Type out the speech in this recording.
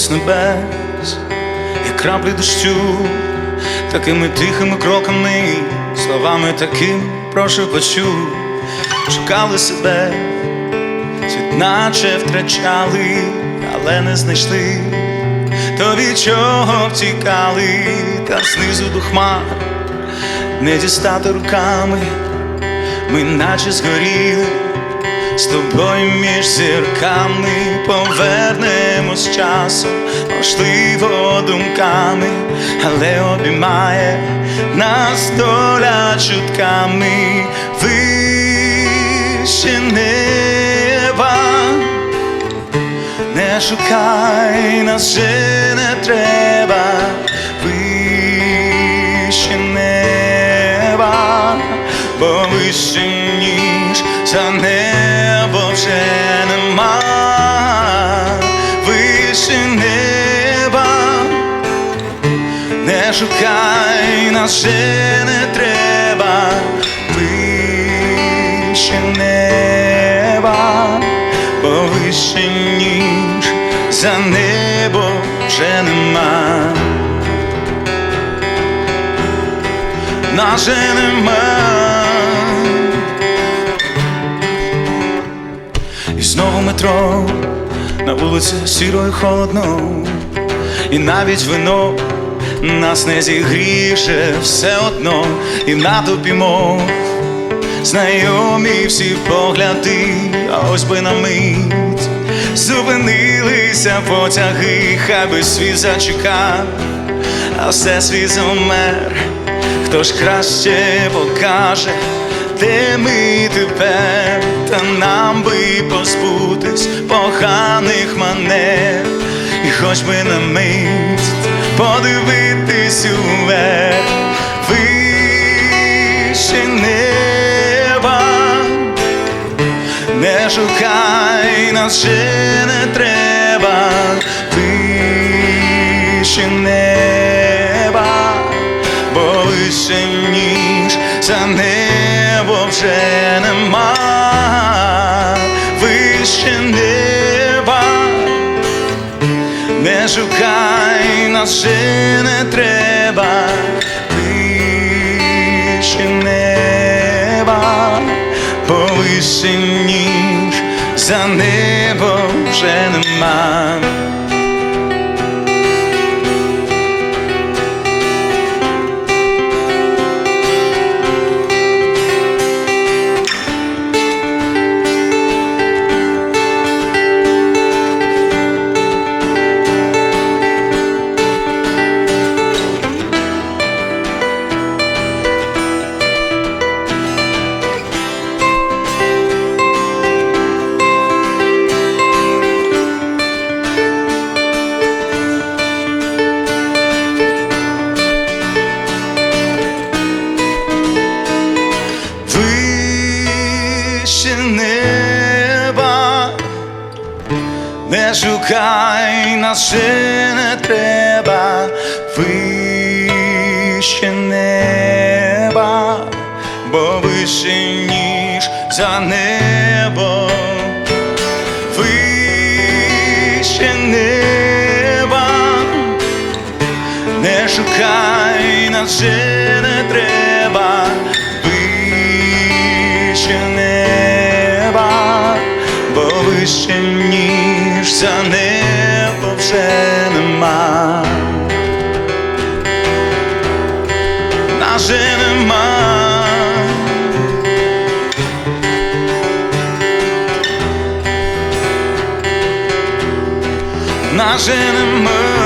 з небес, як краплі дощу, такими тихими кроками, словами таким прошу почув, шукали себе, світ наче втрачали, але не знайшли, то від чого втікали, та знизу до хмар не дістати руками, ми наче згоріли. З тобою між зірками повернемось часом, можливо, думками, але обіймає нас доля чутками. Вище неба. Не шукай нас вже не треба. Вище неба, бо вище ніж за небо вже шукай нас вже не треба вище неба, бо вище ніж за небо вже нема. Наше нема. І знову метро на вулиці сіро і холодно, і навіть вино нас не зігріше все одно, і в натовпі мов знайомі всі погляди, а ось би на мить зупинилися потяги, хай би світ зачекав, а все світ замер, хто ж краще покаже, де ми тепер, та нам би позбутись поганих манер, і хоч би на мить подивитись уверх, вище неба, не шукай нас ще не треба, вище неба, бо вище ніж за небо вже нема, не шукай нас ще не треба, вище неба, бо вище ніж за небо вже нема. Шукай нас ще не треба, вище неба, бо вище ніж за небо, вище неба, не шукай нас не треба, ніж за небо вже нема. Наже нема. Наже нема. Ей.